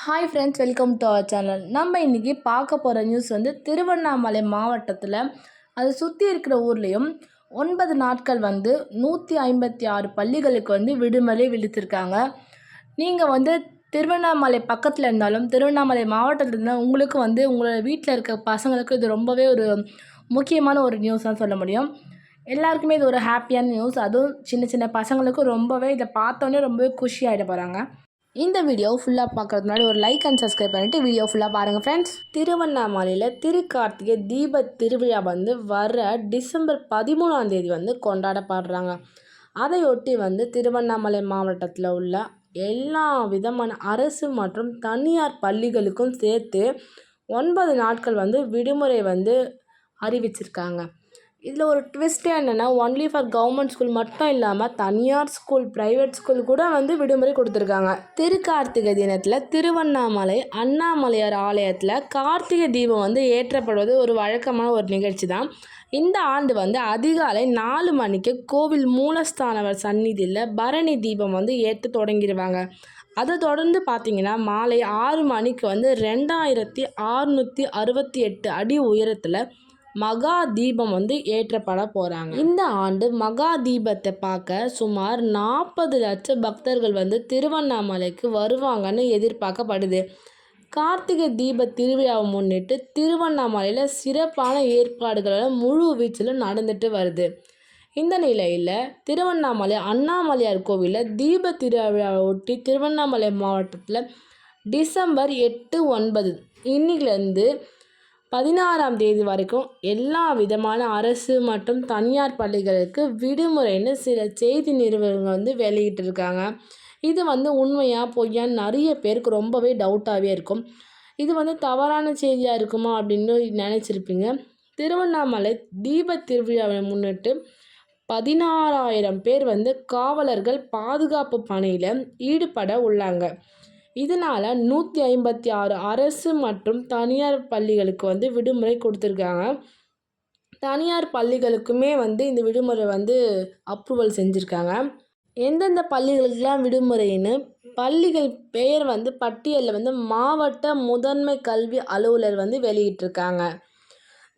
Hi friends welcome to our channel நம்ம இன்றைக்கி பார்க்க போகிற நியூஸ் வந்து திருவண்ணாமலை மாவட்டத்தில் அதை சுற்றி இருக்கிற ஊர்லேயும் ஒன்பது நாட்கள் வந்து நூற்றி ஐம்பத்தி ஆறு பள்ளிகளுக்கு வந்து விடுமுறை விடுத்திருக்காங்க நீங்கள் வந்து திருவண்ணாமலை பக்கத்தில் இருந்தாலும் திருவண்ணாமலை மாவட்டத்தில் இருந்தால் உங்களுக்கு வந்து உங்களோட வீட்டில் இருக்க பசங்களுக்கு இது ரொம்பவே ஒரு முக்கியமான ஒரு நியூஸ் தான் சொல்ல முடியும். எல்லாருக்குமே இது ஒரு ஹாப்பியான நியூஸ் அதுவும் சின்ன சின்ன பசங்களுக்கும் ரொம்பவே இதை பார்த்தோன்னே ரொம்பவே குஷி ஆகிட போகிறாங்க இந்த வீடியோ ஃபுல்லாக பார்க்குறது முன்னாடி ஒரு லைக் அண்ட் சப்ஸ்கிரைப் பண்ணிவிட்டு வீடியோ ஃபுல்லாக பாருங்கள் ஃப்ரெண்ட்ஸ் திருவண்ணாமலையில் திருக்கார்த்திகை தீப திருவிழா வந்து வர டிசம்பர் பதிமூணாம் தேதி வந்து கொண்டாடப்படுறாங்க. அதையொட்டி வந்து திருவண்ணாமலை மாவட்டத்தில் உள்ள எல்லா விதமான அரசு மற்றும் தனியார் பள்ளிகளுக்கும் சேர்த்து ஒன்பது நாட்கள் வந்து விடுமுறை வந்து அறிவிச்சிருக்காங்க. இதில் ஒரு ட்விஸ்ட்டே என்னென்னா ஒன்லி ஃபார் கவர்மெண்ட் ஸ்கூல் மட்டும் இல்லாமல் தனியார் ஸ்கூல் ப்ரைவேட் ஸ்கூல் கூட வந்து விடுமுறை கொடுத்துருக்காங்க. திருக்கார்த்திகை தினத்தில் திருவண்ணாமலை அண்ணாமலையார் ஆலயத்தில் கார்த்திகை தீபம் வந்து ஏற்றப்படுவது ஒரு வழக்கமான ஒரு நிகழ்ச்சி தான் இந்த ஆண்டு வந்து அதிகாலை நாலு மணிக்கு கோவில் மூலஸ்தானவர் சந்நிதியில் பரணி தீபம் வந்து ஏற்ற தொடங்கிடுவாங்க அதை தொடர்ந்து பார்த்தீங்கன்னா மாலை ஆறு மணிக்கு வந்து ரெண்டாயிரத்தி அறுநூற்றி அறுபத்தி எட்டு அடி உயரத்தில் மகா தீபம் வந்து ஏற்றப்பட போகிறாங்க இந்த ஆண்டு மகா தீபத்தை பார்க்க சுமார் நாற்பது லட்சம் பக்தர்கள் வந்து திருவண்ணாமலைக்கு வருவாங்கன்னு எதிர்பார்க்கப்படுது. கார்த்திகை தீப திருவிழாவை முன்னிட்டு திருவண்ணாமலையில் சிறப்பான ஏற்பாடுகளால் முழு வீச்சிலும் நடந்துட்டு வருது. இந்த நிலையில் திருவண்ணாமலை அண்ணாமலையார் கோவிலில் தீப திருவிழாவை ஒட்டி திருவண்ணாமலை மாவட்டத்தில் டிசம்பர் எட்டு ஒன்பது இன்னிலேருந்து பதினாறாம் தேதி வரைக்கும் எல்லா விதமான அரசு மற்றும் தனியார் பள்ளிகளுக்கு விடுமுறைன்னு சில செய்தி நிறுவனங்கள் வந்து வெளியிட்டிருக்காங்க. இது வந்து உண்மையாக பொய்யான்னு நிறைய பேருக்கு ரொம்பவே டவுட்டாகவே இருக்கும். இது வந்து தவறான செய்தியாக இருக்குமா அப்படின்னு நினச்சிருப்பீங்க. திருவண்ணாமலை தீப திருவிழாவை முன்னிட்டு பதினாறாயிரம் பேர் வந்து காவலர்கள் பாதுகாப்பு பணியில் ஈடுபட உள்ளாங்க. இதனால் நூற்றி ஐம்பத்தி ஆறு அரசு மற்றும் தனியார் பள்ளிகளுக்கு வந்து விடுமுறை கொடுத்துருக்காங்க. தனியார் பள்ளிகளுக்குமே வந்து இந்த விடுமுறை வந்து அப்ரூவல் செஞ்சுருக்காங்க. எந்தெந்த பள்ளிகளுக்கெல்லாம் விடுமுறைன்னு பள்ளிகள் பெயர் வந்து பட்டியலில் வந்து மாவட்ட முதன்மை கல்வி அலுவலர் வந்து வெளியிட்டிருக்காங்க.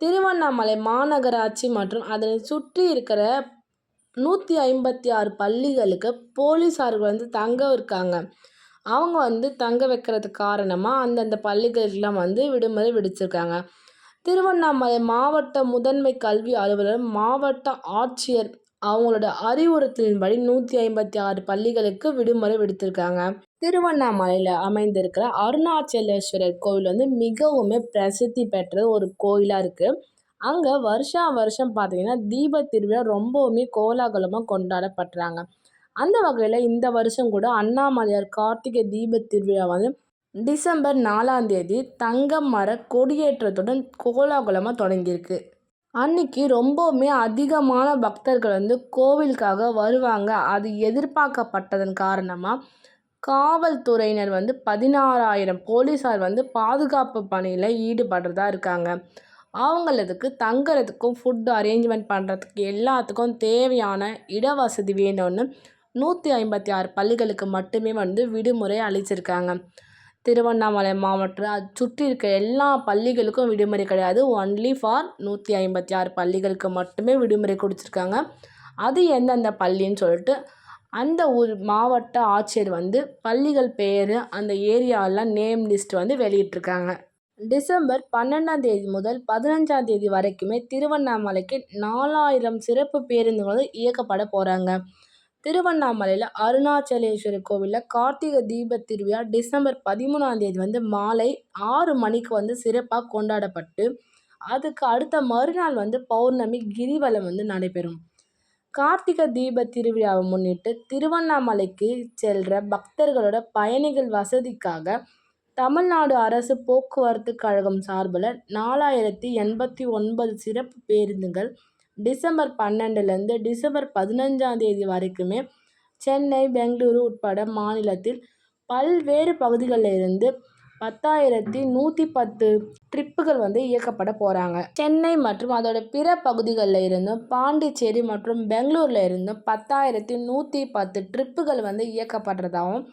திருவண்ணாமலை மாநகராட்சி மற்றும் அதனை சுற்றி இருக்கிற நூற்றி ஐம்பத்தி ஆறு பள்ளிகளுக்கு போலீஸார்கள் வந்து தங்க இருக்காங்க. அவங்க வந்து தங்க வைக்கிறதுக்கு காரணமாக அந்தந்த பள்ளிகளுக்கெல்லாம் வந்து விடுமுறை விடுச்சிருக்காங்க திருவண்ணாமலை மாவட்ட முதன்மை கல்வி அலுவலர் மாவட்ட ஆட்சியர் அவங்களோட அறிவுறுத்தலின்படி நூற்றி ஐம்பத்தி ஆறு பள்ளிகளுக்கு விடுமுறை விடுத்திருக்காங்க. திருவண்ணாமலையில் அமைந்திருக்கிற அருணாச்சலேஸ்வரர் கோவில் வந்து மிகவுமே பிரசித்தி பெற்ற ஒரு கோயிலாக இருக்குது அங்கே வருஷா வருஷம் பார்த்தீங்கன்னா தீப திருவிழா ரொம்பவுமே கோலாகலமாக கொண்டாடப்படுறாங்க. அந்த வகையில் இந்த வருஷம் கூட அண்ணாமலையார் கார்த்திகை தீப திருவிழா வந்து டிசம்பர் நாலாம் தேதி தங்க மர கொடியேற்றத்துடன் கோலாகலமாக தொடங்கியிருக்கு. அன்னைக்கு ரொம்பவுமே அதிகமான பக்தர்கள் வந்து கோவிலுக்காக வருவாங்க. அது எதிர்பார்க்கப்பட்டதன் காரணமாக காவல்துறையினர் வந்து பதினாறாயிரம் போலீஸார் வந்து பாதுகாப்பு பணியில் ஈடுபடுறதா இருக்காங்க. அவங்களதுக்கு தங்குறதுக்கும் ஃபுட் அரேஞ்ச்மெண்ட் பண்ணுறதுக்கு எல்லாத்துக்கும் தேவையான இடவசதி வேணும்னு நூற்றி ஐம்பத்தி ஆறு பள்ளிகளுக்கு மட்டுமே வந்து விடுமுறை அளிச்சிருக்காங்க. திருவண்ணாமலை மாவட்டம் அது சுற்றி இருக்க எல்லா பள்ளிகளுக்கும் விடுமுறை கிடையாது. ஒன்லி ஃபார் நூற்றி ஐம்பத்தி ஆறு பள்ளிகளுக்கு மட்டுமே விடுமுறை கொடுத்துருக்காங்க. அது எந்தெந்த பள்ளின்னு சொல்லிட்டு அந்த ஊர் மாவட்ட ஆட்சியர் வந்து பள்ளிகள் பேர் அந்த ஏரியாவெல்லாம் நேம் லிஸ்ட் வந்து வெளியிட்டிருக்காங்க. டிசம்பர் பன்னெண்டாம் தேதி முதல் பதினஞ்சாம் தேதி வரைக்குமே திருவண்ணாமலைக்கு நாலாயிரம் சிறப்பு பேருந்துகள் இயக்கப்பட போகிறாங்க திருவண்ணாமலையில் அருணாச்சலேஸ்வரர் கோவிலில் கார்த்திகை தீப திருவிழா டிசம்பர் பதிமூணாம் தேதி வந்து மாலை ஆறு மணிக்கு வந்து சிறப்பாக கொண்டாடப்பட்டு அதுக்கு அடுத்த மறுநாள் வந்து பௌர்ணமி கிரிவலம் வந்து நடைபெறும். கார்த்திகை தீப திருவிழாவை முன்னிட்டு திருவண்ணாமலைக்கு செல்கிற பக்தர்களோட பயணிகள் வசதிக்காக தமிழ்நாடு அரசு போக்குவரத்து கழகம் சார்பில் நாலாயிரத்தி எண்பத்தி ஒன்பது சிறப்பு பேருந்துகள் டிசம்பர் பன்னெண்டுலேருந்து டிசம்பர் பதினஞ்சாம் தேதி வரைக்குமே சென்னை பெங்களூரு உட்பட மாநிலத்தில் பல்வேறு பகுதிகளில் இருந்து பத்தாயிரத்தி நூற்றி பத்து ட்ரிப்புகள் வந்து இயக்கப்பட போகிறாங்க சென்னை மற்றும் அதோட பிற பகுதிகளில் இருந்தும் பாண்டிச்சேரி மற்றும் பெங்களூரில் இருந்தும் பத்தாயிரத்தி நூற்றி பத்து ட்ரிப்புகள் வந்து இயக்கப்படுறதாகவும்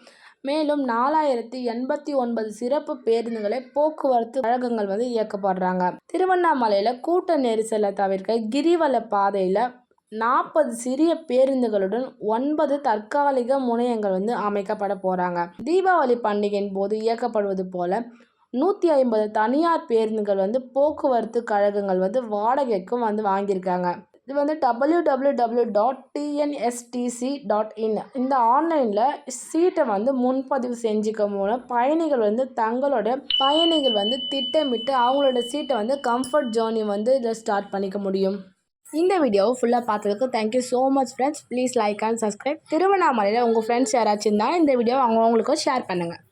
மேலும் நாலாயிரத்தி எண்பத்தி ஒன்பது சிறப்பு பேருந்துகளை போக்குவரத்து கழகங்கள் வந்து இயக்கப்படுறாங்க. திருவண்ணாமலையில் கூட்ட நெரிசலை தவிர்க்க கிரிவல பாதையில் நாற்பது சிறிய பேருந்துகளுடன் ஒன்பது தற்காலிக முனையங்கள் வந்து அமைக்கப்பட போகிறாங்க தீபாவளி பண்டிகையின் போது இயக்கப்படுவது போல நூற்றி ஐம்பது தனியார் பேருந்துகள் வந்து போக்குவரத்து கழகங்கள் வந்து வாடகைக்கும் வந்து வாங்கியிருக்காங்க. இது வந்து W W W dot TNSTC dot in இந்த ஆன்லைனில் சீட்டை வந்து முன்பதிவு செஞ்சுக்க மூலம் பயணிகள் வந்து தங்களோட பயணிகள் வந்து திட்டமிட்டு அவங்களோட சீட்டை வந்து கம்ஃபர்ட் ஜேர்னி வந்து இதில் ஸ்டார்ட் பண்ணிக்க முடியும். இந்த வீடியோவை ஃபுல்லாக பார்த்ததுக்கு thank you so much friends please like and subscribe திருவண்ணாமலையில் உங்கள் ஃப்ரெண்ட்ஸ் யாராச்சும் இருந்தால் இந்த வீடியோவை அவங்கவுங்களுக்கும் ஷேர் பண்ணுங்கள்